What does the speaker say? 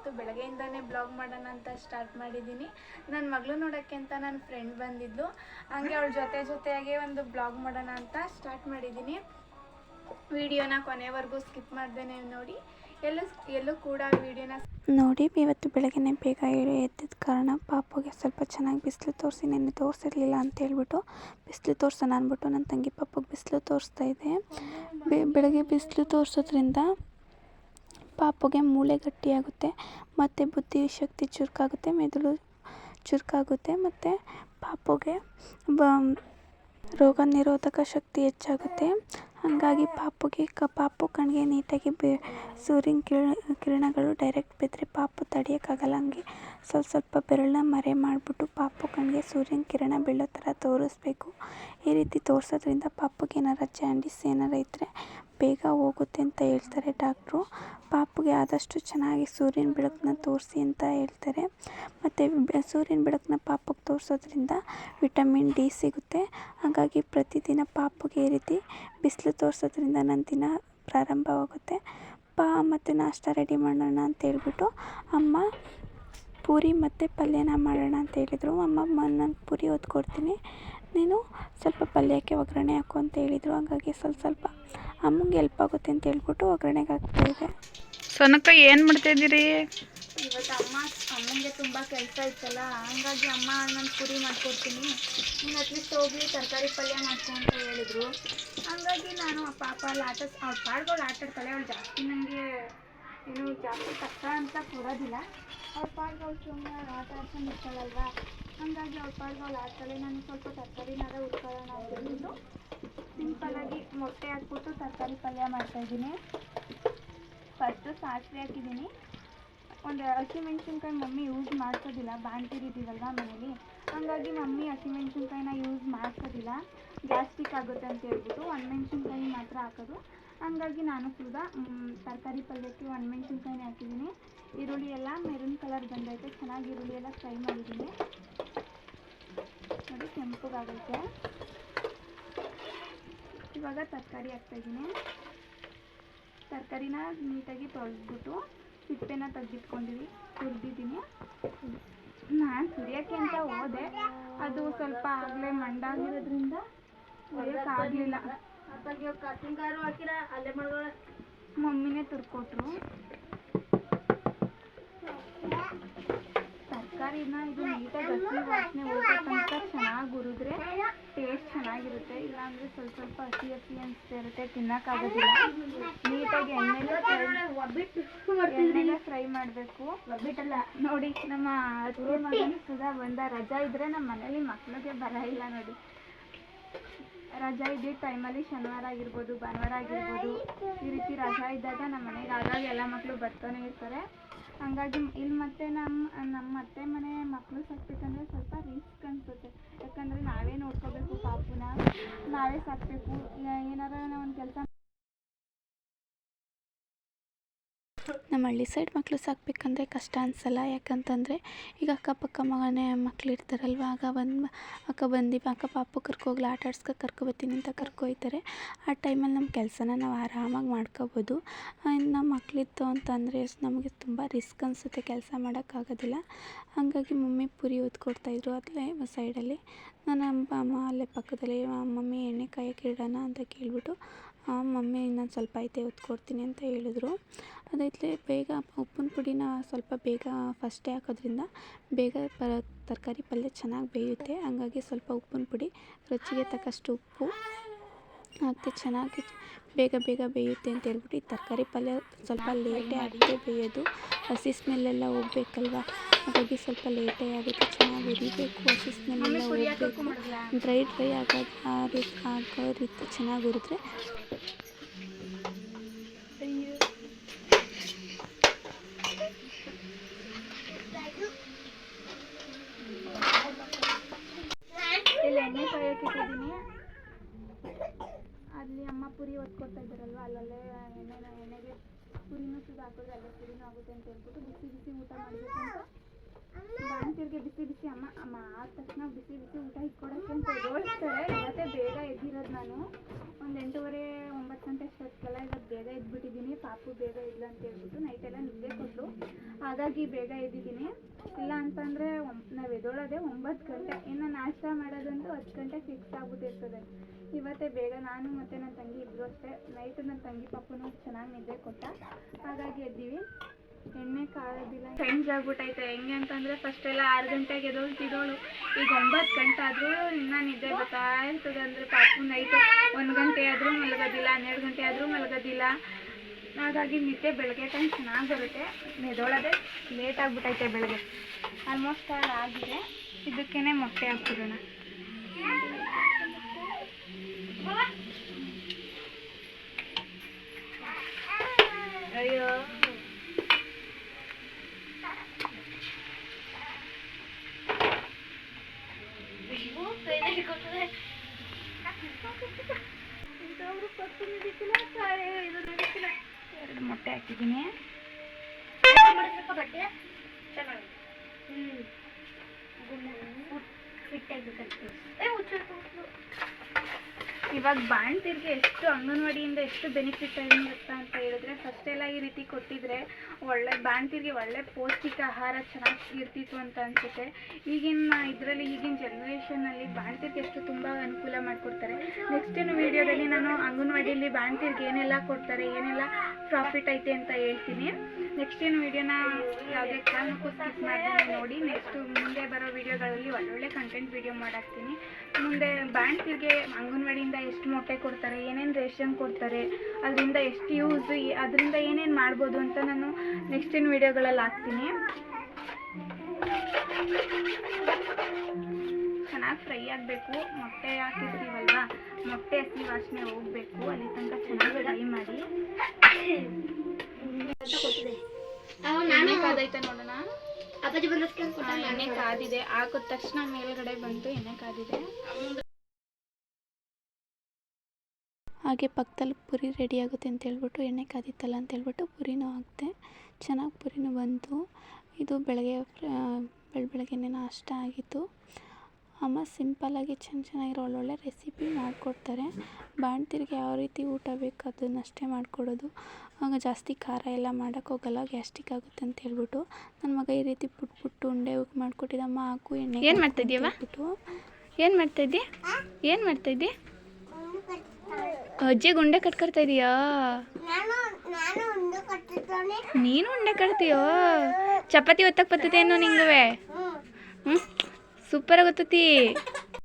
ಇವತ್ತು ಬೆಳಗ್ಗೆಯಿಂದನೇ ಬ್ಲಾಗ್ ಮಾಡೋಣ ಅಂತ ಸ್ಟಾರ್ಟ್ ಮಾಡಿದ್ದೀನಿ. ನನ್ನ ಮಗಳು ನೋಡೋಕ್ಕೆ ಅಂತ ನನ್ನ ಫ್ರೆಂಡ್ ಬಂದಿದ್ಲು. ಹಂಗೆ ಅವಳ ಜೊತೆ ಜೊತೆಯಾಗೆ ಒಂದು ಬ್ಲಾಗ್ ಮಾಡೋಣ ಅಂತ ಸ್ಟಾರ್ಟ್ ಮಾಡಿದ್ದೀನಿ. ವಿಡಿಯೋನ ಕೊನೆವರೆಗೂ ಸ್ಕಿಪ್ ಮಾಡ್ದೇನೆ ನೋಡಿ. ಎಲ್ಲೂ ಎಲ್ಲೂ ಕೂಡ ವಿಡಿಯೋನ ನೋಡಿ, ಇವತ್ತು ಬೆಳಗ್ಗೆನೇ ಬೇಗ ಹೇಳಿ ಎದ್ದಿದ್ದ ಕಾರಣ ಪಾಪುಗೆ ಸ್ವಲ್ಪ ಚೆನ್ನಾಗಿ ಬಿಸಿಲು ತೋರಿಸಿ ನೆನ್ನೆ ತೋರಿಸಿರ್ಲಿಲ್ಲ ಅಂತ ಹೇಳ್ಬಿಟ್ಟು ಬಿಸಿಲು ತೋರಿಸೋಣ ಅಂದ್ಬಿಟ್ಟು ನನ್ನ ತಂಗಿ ಪಾಪುಗೆ ಬಿಸಿಲು ತೋರಿಸ್ತಾ ಇದೆ. ಬೆಳಗ್ಗೆ ಬಿಸಿಲು ತೋರಿಸೋದ್ರಿಂದ ಪಾಪುಗೆ ಮೂಳೆ ಗಟ್ಟಿಯಾಗುತ್ತೆ, ಮತ್ತು ಬುದ್ಧಿ ಶಕ್ತಿ ಚುರುಕಾಗುತ್ತೆ, ಮೆದುಳು ಚುರುಕಾಗುತ್ತೆ, ಮತ್ತು ಪಾಪುಗೆ ಬ, ರೋಗ ನಿರೋಧಕ ಶಕ್ತಿ ಹೆಚ್ಚಾಗುತ್ತೆ. ಹಾಗಾಗಿ ಪಾಪುಗೆ ಕ, ಪಾಪು ಕಣ್ಣಿಗೆ ನೀಟಾಗಿ ಬೆ, ಸೂರ್ಯನ ಕಿರಣ, ಕಿರಣಗಳು ಡೈರೆಕ್ಟ್ ಬಿದ್ದರೆ ಪಾಪು ತಡೆಯೋಕ್ಕಾಗಲ್ಲ. ಹಂಗೆ ಸ್ವಲ್ಪ ಸ್ವಲ್ಪ ಬೆರಳನ್ನ ಮರೆ ಮಾಡಿಬಿಟ್ಟು ಪಾಪು ಕಣ್ಣಿಗೆ ಸೂರ್ಯನ ಕಿರಣ ಬೀಳೋ ಥರ ತೋರಿಸ್ಬೇಕು. ಈ ರೀತಿ ತೋರಿಸೋದ್ರಿಂದ ಪಾಪುಗೆ ಏನಾರ ಜಾಂಡಿಸ್ ಏನಾರ ಇದ್ದರೆ ಬೇಗ ಹೋಗುತ್ತೆ ಅಂತ ಹೇಳ್ತಾರೆ ಡಾಕ್ಟ್ರು. ಪಾಪುಗೆ ಆದಷ್ಟು ಚೆನ್ನಾಗಿ ಸೂರ್ಯನ ಬೆಳಕನ್ನ ತೋರಿಸಿ ಅಂತ ಹೇಳ್ತಾರೆ. ಮತ್ತು ಸೂರ್ಯನ ಬೆಳಕನ್ನ ಪಾಪುಗೆ ತೋರಿಸೋದ್ರಿಂದ ವಿಟಮಿನ್ ಡಿ ಸಿಗುತ್ತೆ. ಹಾಗಾಗಿ ಪ್ರತಿದಿನ ಪಾಪುಗೆ ಈ ರೀತಿ ಬಿಸಿಲು ತೋರಿಸೋದ್ರಿಂದ ನನ್ನ ದಿನ ಪ್ರಾರಂಭವಾಗುತ್ತೆ. ಪಾ, ಮತ್ತು ನಾಷ್ಟ ರೆಡಿ ಮಾಡೋಣ ಅಂತ ಹೇಳ್ಬಿಟ್ಟು ಅಮ್ಮ ಪೂರಿ ಮತ್ತು ಪಲ್ಯನ ಮಾಡೋಣ ಅಂತ ಹೇಳಿದರು. ಅಮ್ಮ ನಾನು ಪೂರಿ ಹೊತ್ಕೊಡ್ತೀನಿ. ನೀನು ಸ್ವಲ್ಪ ಪಲ್ಯಕ್ಕೆ ಒಗ್ಗರಣೆ ಹಾಕು ಅಂತ ಹೇಳಿದರು. ಹಾಗಾಗಿ ಸ್ವಲ್ಪ ಸ್ವಲ್ಪ ಅಮ್ಮಂಗೆ ಹೆಲ್ಪ್ ಆಗುತ್ತೆ ಅಂತ ಹೇಳ್ಬಿಟ್ಟು ಒಗ್ಗರಣೆಗೆ ಹಾಕ್ತಾಯಿದ್ದೆ ಸೊನಕ ಏನು ಮಾಡ್ತಾ ಇದ್ದೀರಿ? ಇವತ್ತು ಅಮ್ಮ ಅಮ್ಮನಿಗೆ ತುಂಬ ಕೆಲಸ ಇತ್ತಲ್ಲ ಹಂಗಾಗಿ ಅಮ್ಮ ನಾನು ಪುರಿ ಮಾಡ್ಕೊಡ್ತೀನಿ. ನೀನು ಅಟ್ಲೀಸ್ಟ್ ಹೋಗಿ ತರಕಾರಿ ಪಲ್ಯ ಮಾಡ್ಕೊ ಅಂತ ಹೇಳಿದರು. ಹಂಗಾಗಿ ನಾನು ಆ ಪಾಪ ಅಲ್ಲಿ ಆಟ ಅವ್ರ ಪಾಡ್ಗಳು ಆಟ ಆಡ್ತಾಳೆ ಅವಳು ಜಾಸ್ತಿ ನನಗೆ ಏನು ಜಾಸ್ತಿ ಕಷ್ಟ ಅಂತ ಕೊಡೋದಿಲ್ಲ. ಅವ್ರ ಪಾಡ್ಗೆ ಅವ್ರು ಸುಮ್ಮನೆ ಆಟ ಆಡ್ಕೊಂಡು ಇರ್ತಾಳಲ್ವಾ ಅವ್ರ ಅವ್ಳ ಅವ್ಳು ಆಡ್ತಾಳೆ ನಾನು ಸ್ವಲ್ಪ ತರಕಾರಿನಾರ ಹುಡ್ಕೊಳ್ಳೋಣ ಅಂತ ಹೇಳ್ಬಿಟ್ಟು ಆಗಿ ಮೊಟ್ಟೆ ಹಾಕ್ಬಿಟ್ಟು ತರಕಾರಿ ಪಲ್ಯ ಮಾಡ್ತಾಯಿದ್ದೀನಿ ಫಸ್ಟು ಸಾಸಿವೆ ಹಾಕಿದ್ದೀನಿ. ಒಂದು ಹಸಿಮೆಣ್ಸಿನ್ಕಾಯಿ ಮಮ್ಮಿ ಯೂಸ್ ಮಾಡ್ಸೋದಿಲ್ಲ. ಬಾಣ್ತಿರಿದ್ದೀವಲ್ವ ಮನೇಲಿ? ಹಂಗಾಗಿ ಮಮ್ಮಿ ಹಸಿಮೆಣ್ಸಿನ್ಕಾಯಿನ ಯೂಸ್ ಮಾಡ್ಸೋದಿಲ್ಲ. ಗ್ಯಾಸ್ಟಿಕ್ ಆಗುತ್ತೆ ಅಂತ ಹೇಳ್ಬಿಟ್ಟು ಒಣಮೆಣ್ಸಿನ್ಕಾಯಿ ಮಾತ್ರ ಹಾಕೋದು. ಹಂಗಾಗಿ ನಾನು ಕೂಡ ತರಕಾರಿ ಪಲ್ಯಕ್ಕೆ ಒಣಮೆಣ್ಸಿನ್ಕಾಯಿನೇ ಹಾಕಿದ್ದೀನಿ. ಈರುಳ್ಳಿ ಎಲ್ಲ ಮೆರೂನ್ ಕಲರ್ ಬಂದೈತೆ, ಚೆನ್ನಾಗಿ ಈರುಳ್ಳಿ ಎಲ್ಲ ಫ್ರೈ ಮಾಡಿದ್ದೀನಿ. ನೋಡಿ, ಕೆಂಪಗಾಗೈತೆ. ಇವಾಗ ತರಕಾರಿ ಹಾಕ್ತಾಯಿದ್ದೀನಿ ತರಕಾರಿನ ನೀಟಾಗಿ ತೊಳೆದ್ಬಿಟ್ಟು ಸಿಪ್ಪೆನ ತೆಗೆದಿಟ್ಕೊಂಡಿವಿ ತುರಿದಿದ್ದೀನಿ ನಾನು ಸುರಿಯೋಕ್ಕೆ ಅಂತ ಹೋದೆ. ಅದು ಸ್ವಲ್ಪ ಆಗಲೇ ಮಂಡಾಗಿರೋದ್ರಿಂದ ಮಮ್ಮಿನೇ ತುರ್ಕೊಟ್ರು. ತರಕಾರಿನ ಇದು ನೀಟಾಗಿ ಹಸಿ ವಾಸನೆ ಹೋಗೋ ತನಕ ಚೆನ್ನಾಗಿ ಹುರಿದ್ರೆ ಟೇಸ್ಟ್ ಚೆನ್ನಾಗಿರುತ್ತೆ. ಇಲ್ಲಾಂದ್ರೆ ಸ್ವಲ್ಪ ಸ್ವಲ್ಪ ಹಸಿ ಹಸಿ ಅನಿಸ್ತಾ ಇರುತ್ತೆ ತಿನ್ನೋಕ್ಕಾಗೋದಿಲ್ಲ ನೀಟಾಗಿ ಎಣ್ಣೆಲೆ ಎಣ್ಣೆಲೆ ಫ್ರೈ ಮಾಡಬೇಕು. ಒಬ್ಬಿಟ್ಟಲ್ಲ. ನೋಡಿ ನಮ್ಮ ಅತ್ತೆ ಮಗನ ಸುಧಾ ಬಂದ. ರಜಾ ಇದ್ರೆ ನಮ್ಮ ಮನೇಲಿ ಮಕ್ಳಿಗೆ ಬರ ಇಲ್ಲ ನೋಡಿ. ರಜಾ ಇದ್ದಿದ್ದ ಟೈಮಲ್ಲಿ ಶನಿವಾರ ಆಗಿರ್ಬೋದು, ಭಾನುವಾರ ಆಗಿರ್ಬೋದು, ಈ ರೀತಿ ರಜಾ ಇದ್ದಾಗ ನಮ್ಮ ಮನೆಗೆ ಆಗಾಗ ಎಲ್ಲ ಮಕ್ಕಳು ಬರ್ತಾನೆ ಇರ್ತಾರೆ. ಹಂಗಾಗಿ ಇಲ್ಲಿ ಮತ್ತೆ ನಮ್ಮ ನಮ್ಮ ಅತ್ತೆ ಮನೆ ಮಕ್ಕಳು ಸಾಕ್ಬೇಕಂದ್ರೆ ಸ್ವಲ್ಪ ರಿಸ್ಕ್ ಅನ್ಸುತ್ತೆ. ಯಾಕಂದರೆ ನಾವೇ ನೋಡ್ಕೋಬೇಕು ಪಾಪುನ, ನಾವೇ ಸಾಕಬೇಕು ಏನಾರ ಒಂದು ಕೆಲಸ ನಮ್ಮ ಹಳ್ಳಿ ಸೈಡ್ ಮಕ್ಕಳು ಸಾಕಬೇಕಂದ್ರೆ ಕಷ್ಟ ಅನಿಸಲ್ಲ. ಯಾಕಂತಂದರೆ ಈಗ ಅಕ್ಕಪಕ್ಕ ಮನೆ ಮಕ್ಳು ಇರ್ತಾರಲ್ವ, ಆಗ ಬಂದು ಅಕ್ಕ ಬಂದು, ಅಕ್ಕ ಪಾಪು ಕರ್ಕೋಗ್ಲಿ, ಆಟ ಆಡ್ಸ್ಕೊ ಕರ್ಕೊಬತ್ತೀನಿ ಅಂತ ಕರ್ಕೊಯ್ತಾರೆ. ಆ ಟೈಮಲ್ಲಿ ನಮ್ಮ ಕೆಲಸನ ನಾವು ಆರಾಮಾಗಿ ಮಾಡ್ಕೋಬೋದು. ಇನ್ನು ನಮ್ಮ ಮಕ್ಕಳಿತ್ತು ಅಂತಂದರೆ ನಮಗೆ ತುಂಬ ರಿಸ್ಕ್ ಅನಿಸುತ್ತೆ ಕೆಲಸ ಮಾಡೋಕ್ಕಾಗೋದಿಲ್ಲ. ಹಾಗಾಗಿ ಮಮ್ಮಿ ಪುರಿ ಓದ್ಕೊಡ್ತಾಯಿದ್ರು ಅಲ್ಲೇ ಸೈಡಲ್ಲಿ. ನಾನು ಅಮ್ಮ ಅಲ್ಲೇ ಪಕ್ಕದಲ್ಲಿ ಮಮ್ಮಿ ಎಣ್ಣೆ ಕಾಯಕ್ಕೆ ಇಡೋಣ ಅಂತ ಕೇಳಿಬಿಟ್ಟು ಮಮ್ಮಿ ಇನ್ನೊಂದು ಸ್ವಲ್ಪ ಐತೆ ಹೊತ್ಕೊಡ್ತೀನಿ ಅಂತ ಹೇಳಿದ್ರು. ಅದೈತೆ ಬೇಗ ಉಪ್ಪಿನ ಪುಡಿನ ಸ್ವಲ್ಪ ಬೇಗ ಫಸ್ಟೇ ಹಾಕೋದ್ರಿಂದ ಬೇಗ ಪ ತರಕಾರಿ ಪಲ್ಯ ಚೆನ್ನಾಗಿ ಬೇಯುತ್ತೆ. ಹಂಗಾಗಿ ಸ್ವಲ್ಪ ಉಪ್ಪಿನ ಪುಡಿ, ರುಚಿಗೆ ತಕ್ಕಷ್ಟು ಉಪ್ಪು. ಹಾಕ್ತೆ ಚೆನ್ನಾಗಿ ಬೇಗ ಬೇಗ ಬೇಯುತ್ತೆ ಅಂತ ಹೇಳ್ಬಿಟ್ಟು ಈ ತರಕಾರಿ ಪಲ್ಯ ಸ್ವಲ್ಪ ಲೇಟೇ ಆಗುತ್ತೆ ಬೇಯೋದು. ಹಸಿ ಸ್ಮೆಲ್ಲೆಲ್ಲ ಹೋಗ್ಬೇಕಲ್ವ? ಹಾಗಾಗಿ ಸ್ವಲ್ಪ ಲೇಟೇ ಆಗುತ್ತೆ, ಚೆನ್ನಾಗಿ ಉರಿಬೇಕು ಹಸಿ ಸ್ಮೆಲ್ಲೆಲ್ಲ ಹೋಗಬೇಕು. ಡ್ರೈ ಡ್ರೈ ಆಗೋದು ಆ ರೀತಿ ಆಗೋ ರೀತಿ ಚೆನ್ನಾಗಿ ಇಲ್ಲಿ, ಎಣ್ಣೆ ಇಟ್ಟಿದ್ದೀನಿ. ಅಲ್ಲಿ ಅಮ್ಮ ಪುರಿ ಹೊತ್ಕೊಡ್ತಾ ಇದ್ದಾರಲ್ವ, ಅಲ್ಲಲ್ಲೇ ಎಣ್ಣೆನ, ಎಣ್ಣೆಗೆ ಪುರಿನೂ ಸುದ ಹಾಕಿದ್ರೆ ಅಲ್ಲೇ ಪುರಿನೂ ಆಗುತ್ತೆ ಅಂತ ಹೇಳ್ಬಿಟ್ಟು ಬಿಸಿ ಬಿಸಿ ಊಟ ಮಾಡಬೇಕು ಅಂತ. ಬಾಣಂತಿಯರಿಗೆ ಬಿಸಿ ಬಿಸಿ ಅಮ್ಮ ಅಮ್ಮ ಆದ ತಕ್ಷಣ ಬಿಸಿ ಬಿಸಿ ಊಟ ಇಟ್ಕೊಡಕ್ಕೆ ಅಂತ ಹೇಳ್ತಾರೆ ಇವತ್ತೇ ಬೇಗ ಎದ್ದಿರೋದು ನಾನು. ಒಂದು ಎಂಟೂವರೆ, ಒಂಬತ್ತು ಗಂಟೆ ಅಷ್ಟೊತ್ತಿಗೆಲ್ಲ ಇವತ್ತು ಬೇಗ ಎದ್ಬಿಟ್ಟಿದ್ದೀನಿ. ಪಾಪು ಬೇಗ ಇಲ್ಲ ಅಂತ ಹೇಳ್ಬಿಟ್ಟು ನೈಟೆಲ್ಲ ನಿದ್ದೆ ಕೊಟ್ಟು ಹಾಗಾಗಿ ಬೇಗ ಎದ್ದಿದ್ದೀನಿ. ಇಲ್ಲ ಅಂತಂದರೆ ನಾವು ಎದ್ದೋಳೋದೇ ಒಂಬತ್ತು ಗಂಟೆ. ಇನ್ನು ನಾಷ್ಟ ಹತ್ತು ಗಂಟೆ ಫಿಕ್ಸ್ ಆಗ್ಬಿಟ್ಟಿರ್ತದೆ ಇವತ್ತೇ ಬೇಗ ನಾನು ಮತ್ತು ನನ್ನ ತಂಗಿ ಇಬ್ಬರು ಅಷ್ಟೇ. ನೈಟ್ ನನ್ನ ತಂಗಿ ಪಾಪುನು ಚೆನ್ನಾಗಿ ನಿದ್ದೆ ಕೊಟ್ಟ. ಹಾಗಾಗಿ ಎದ್ದೀವಿ. ಎಣ್ಣೆ ಕಾಳೋದಿಲ್ಲ. ಚೇಂಜ್ ಆಗ್ಬಿಟ್ಟೈತೆ ಹೆಂಗೆ ಅಂತಂದರೆ ಫಸ್ಟ್ ಎಲ್ಲ ಆರು ಗಂಟೆಗೆ ಎದೊಳ್ತಿದ್ದೋಳು. ಈಗ ಒಂಬತ್ತು ಗಂಟೆ ಆದರೂ ಇನ್ನೂ ನಿದ್ದೆ ಬರ್ತಾ ಇರ್ತದೆ ಅಂದರೆ ಪಾಪು ನೈಟು ಒಂದು ಗಂಟೆ ಆದರೂ ಮಲಗೋದಿಲ್ಲ, ಹನ್ನೆರಡು ಗಂಟೆ ಆದರೂ ಮಲಗೋದಿಲ್ಲ. ಹಾಗಾಗಿ ನಿದ್ದೆ ಬೆಳಗ್ಗೆ ಟೈಮ್ ಚೆನ್ನಾಗಿ ಬರುತ್ತೆ. ಎದೊಳೋದೇ ಲೇಟ್ ಆಗಿಬಿಟ್ಟೈತೆ ಬೆಳಗ್ಗೆ. ಆಲ್ಮೋಸ್ಟ್ ಆಲ್ ಆಗಿದೆ. ಇದಕ್ಕೇ ಮೊಟ್ಟೆ ಹಾಕ್ಬಿಡೋಣ. ಎರಡು ಮೊಟ್ಟೆ ಹಾಕಿದ್ದೀನಿ. ಇವಾಗ ಬಾಣ್ತಿರ್ಗೆ ಎಷ್ಟು ಅಂಗನವಾಡಿಯಿಂದ ಎಷ್ಟು ಬೆನಿಫಿಟ್ ಆಗಿರುತ್ತಾ ಅಂತ ಹೇಳಿದ್ರೆ ಫಸ್ಟ್ ಎಲ್ಲ ಈ ರೀತಿ ಕೊಟ್ಟಿದ್ರೆ ಒಳ್ಳೆ ಬಾಣ್ತಿರ್ಗೆ ಒಳ್ಳೆ ಪೌಷ್ಟಿಕ ಆಹಾರ ಚೆನ್ನಾಗಿ ಇರ್ತಿತ್ತು ಅಂತ ಅನ್ಸುತ್ತೆ. ಈಗಿನ ಇದರಲ್ಲಿ, ಈಗಿನ ಜನ್ರೇಷನಲ್ಲಿ ಬಾಣ್ತಿರ್ಗೆ ಎಷ್ಟು ತುಂಬ ಅನುಕೂಲ ಮಾಡಿಕೊಡ್ತಾರೆ. ನೆಕ್ಸ್ಟಿನ ವಿಡಿಯೋದಲ್ಲಿ ನಾನು ಅಂಗನವಾಡಿಯಲ್ಲಿ ಬಾಣ್ತಿರ್ಗೆ ಏನೆಲ್ಲ ಕೊಡ್ತಾರೆ, ಏನೆಲ್ಲ ಪ್ರಾಫಿಟ್ ಐತೆ ಅಂತ ಹೇಳ್ತೀನಿ. ನೆಕ್ಸ್ಟಿನ ವೀಡಿಯೋನ ಯಾವುದೇ ಕಾರಣಕ್ಕೂ ಸ್ಕಿಪ್ ಮಾಡಿ ನೋಡಿ. ನೆಕ್ಸ್ಟ್ ಮುಂದೆ ಬರೋ ವಿಡಿಯೋಗಳಲ್ಲಿ ಒಳ್ಳೊಳ್ಳೆ ಕಂಟೆಂಟ್ ವಿಡಿಯೋ ಮಾಡಾಕ್ತೀನಿ. ಮುಂದೆ ಬ್ಯಾಂಕಿಗೆ ಅಂಗನವಾಡಿಯಿಂದ ಎಷ್ಟು ಮೊಟ್ಟೆ ಕೊಡ್ತಾರೆ, ಏನೇನು ರೇಷನ್ ಕೊಡ್ತಾರೆ, ಅದರಿಂದ ಎಷ್ಟು ಯೂಸ್ ಅದರಿಂದ ಏನೇನು ಮಾಡ್ಬೋದು ಅಂತ ನಾನು ನೆಕ್ಸ್ಟಿನ ವಿಡಿಯೋಗಳಲ್ಲಿ ಹಾಕ್ತೀನಿ. ಚೆನ್ನಾಗಿ ಫ್ರೈ ಆಗಬೇಕು. ಮೊಟ್ಟೆ ಹಾಕಿರ್ತೀವಲ್ವಾ? ಮೊಟ್ಟೆ ಹಸಿ ವಾಸನೆ ಹೋಗಬೇಕು. ಅಲ್ಲಿ ತನಕ ಚೆನ್ನಾಗಿ ಫ್ರೈ ಮಾಡಿ. ಎಣ್ಣೆ ಕಾದೈತೆ ನೋಡೋಣ. ಆ, ಎಣ್ಣೆ ಕಾದಿದೆ. ಹಾಕಿದ ತಕ್ಷಣ ಮೇಲ್ಗಡೆ ಬಂತು ಎಣ್ಣೆ ಕಾದಿದೆ. ಹಾಗೆ ಪಕ್ಕದಲ್ಲಿ ಪುರಿ ರೆಡಿ ಆಗುತ್ತೆ ಅಂತ ಹೇಳ್ಬಿಟ್ಟು ಎಣ್ಣೆ ಕಾದಿತ್ತಲ್ಲ ಅಂತ ಹೇಳ್ಬಿಟ್ಟು ಪುರಿನೂ ಹಾಕಿದೆ. ಚೆನ್ನಾಗಿ ಪುರಿನೂ ಬಂತು. ಇದು ಬೆಳಗ್ಗೆ ಬೆಳ ಬೆಳಗ್ಗೆನೇ ನಾಷ್ಟ ಆಗಿತ್ತು. ಅಮ್ಮ ಸಿಂಪಲ್ಲಾಗಿ ಚೆನ್ನ ಚೆನ್ನಾಗಿರೋ ಒಳ್ಳೊಳ್ಳೆ ರೆಸಿಪಿ ಮಾಡಿಕೊಡ್ತಾರೆ. ಬಾಣ್ತಿರ್ಗೆ ಯಾವ ರೀತಿ ಊಟ ಬೇಕು ಅದನ್ನಷ್ಟೇ ಮಾಡಿಕೊಡೋದು. ಆಗ ಜಾಸ್ತಿ ಖಾರ ಎಲ್ಲ ಮಾಡೋಕ್ಕೆ ಹೋಗಲ್ಲ ಗ್ಯಾಸ್ಟಿಕ್ ಆಗುತ್ತೆ ಅಂತ ಹೇಳ್ಬಿಟ್ಟು ನನ್ನ ಮಗ ಈ ರೀತಿ ಪುಟ್ ಪುಟ್ಟು ಉಂಡೆ ಮಾಡಿಕೊಟ್ಟಿದ್ದಮ್ಮ ಹಾಕು ಎಣ್ಣೆ ಏನು ಮಾಡ್ತಾ ಇದ್ದೀಯವ್ವ? ಬಿಟ್ಟು ಏನು ಮಾಡ್ತಾ ಇದ್ದಿ? ಏನು ಮಾಡ್ತಾ ಇದ್ದಿ? ಅಜ್ಜಿಗೆ ಉಂಡೆ ಕಟ್ಕೊಡ್ತಾ ಇದೀಯಾ? ನೀನು ಉಂಡೆ ಕಟ್ತೀಯೋ? ಚಪಾತಿ ಒತ್ತಕ್ಕೆ ಬರ್ತದೇನೋ ನಿಂಗುವೆ. ಹ್ಞೂ ಸೂಪರಾಗಿ ಗೊತ್ತತಿ